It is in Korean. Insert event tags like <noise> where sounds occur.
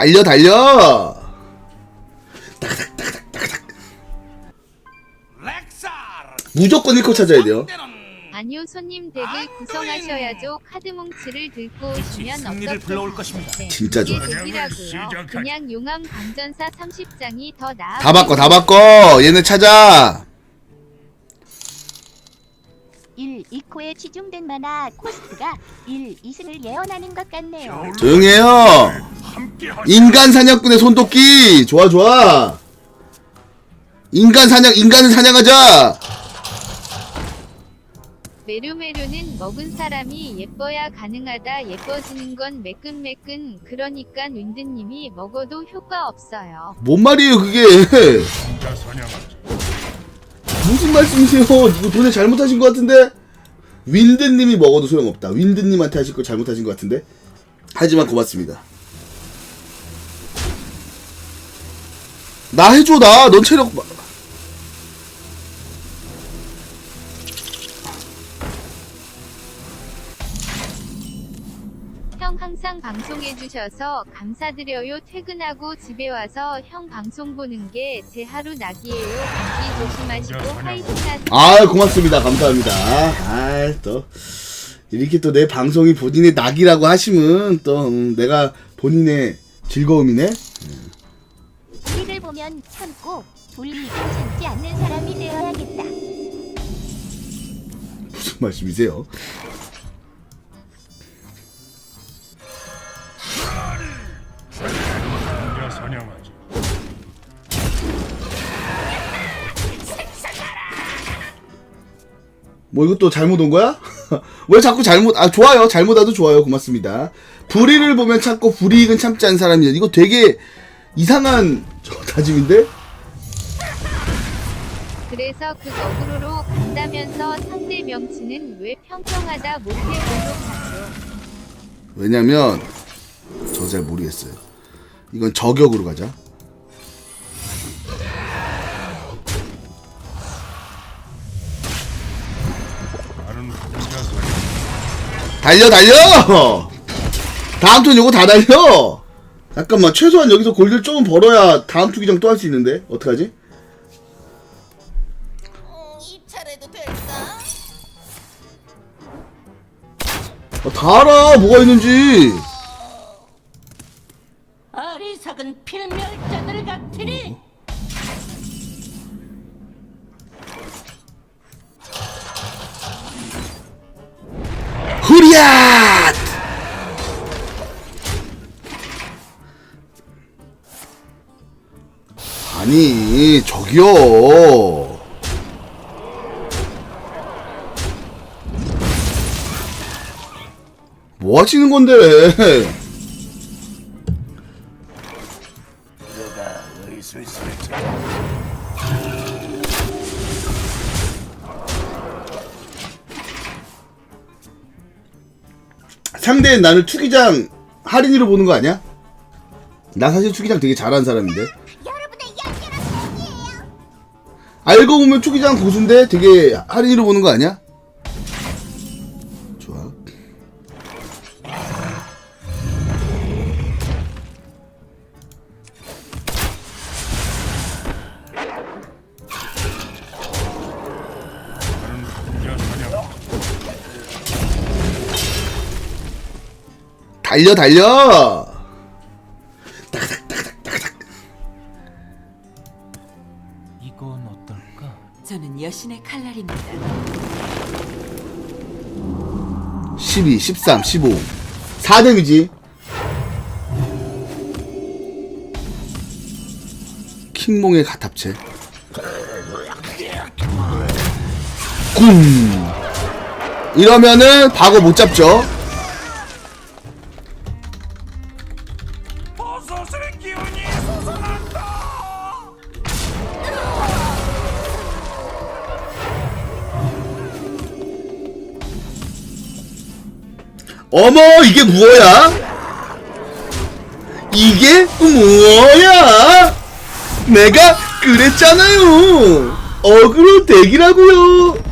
달려 달려. 무조건 1코 찾아야 돼요. 아니요 손님 덱을 구성하셔야죠. 카드 뭉치를 들고 오시면 승리를 어떻게 불러올 것입니다. 네, 진짜 이게 좋아. 덱이라고요. 그냥 용암 강전사 30장이 더 나아 다. 바꿔 다 바꿔. 얘네 찾아. 1, 2코에 치중된 만화 코스트가 1, 2승을 예언하는 것 같네요. 조용히 해요 인간 사냥꾼의 손도끼! 좋아 좋아. 인간 사냥 인간을 사냥하자! 메류메류는 먹은 사람이 예뻐야 가능하다 예뻐지는 건 매끈매끈 그러니까 윈드님이 먹어도 효과 없어요. 뭔 말이에요 그게? 무슨 말씀이세요? 이거 돈에 잘못하신 것 같은데? 윈드님이 먹어도 소용없다. 윈드님한테 하실 거 잘못하신 것 같은데? 하지만 고맙습니다 나 해줘 나 넌 체력 마- 형 항상 방송해주셔서 감사드려요. 퇴근하고 집에 와서 형 방송 보는 게 제 하루 낙이에요. 감기 조심하시고 화이팅 하세요. 아 고맙습니다. 감사합니다. 아또. 이렇게 또 내 방송이 본인의 낙이라고 하시면 또 음, 내가 본인의 즐거움이네. 우리를 보면 참고 불이익을 참지 않는 사람이 되어야겠다. 무슨 말씀이세요 혼자 사냥하지. 뭐 이것도 잘못 온 거야? <laughs> 왜 자꾸 잘못 아 좋아요 잘못 와도 좋아요 고맙습니다 불의를 보면 참고 불이익은 참지 않는 사람이야 이거 되게 이상한 저 다짐인데? 그래서 그 거꾸로로 간다면서 상대 명치는 왜 평평하다 못해 공격하죠? 왜냐면 저 잘 모르겠어요. 이건 저격으로 가자. 달려 달려! 다음 턴 요거 다 달려 잠깐만 최소한 여기서 골드 조금 벌어야 다음 투기장 또 할 수 있는데? 어떡하지? 입찰해도 될까? 아, 다 알아. 뭐가 있는지. 어리석은 필멸자들 같으니? 후리앗 아니 저기요. 뭐 하시는 건데? 상대는 나를 투기장 할인으로 보는 거 아니야? 나 사실 투기장 되게 잘하는 사람인데 알고 보면 투기장 고수인데 되게 할인으로 보는 거 아니야? 좋아. 달려 달려. 건 어떨까? 저는 여신의 칼날입니다. 12, 13, 15. 4 데미지. 킹몽의 가탑체. 굼. 이러면은 박어 못 잡죠. 어머 이게 뭐야? 이게 뭐야? 내가 그랬잖아요. 어그로 덱이라고요.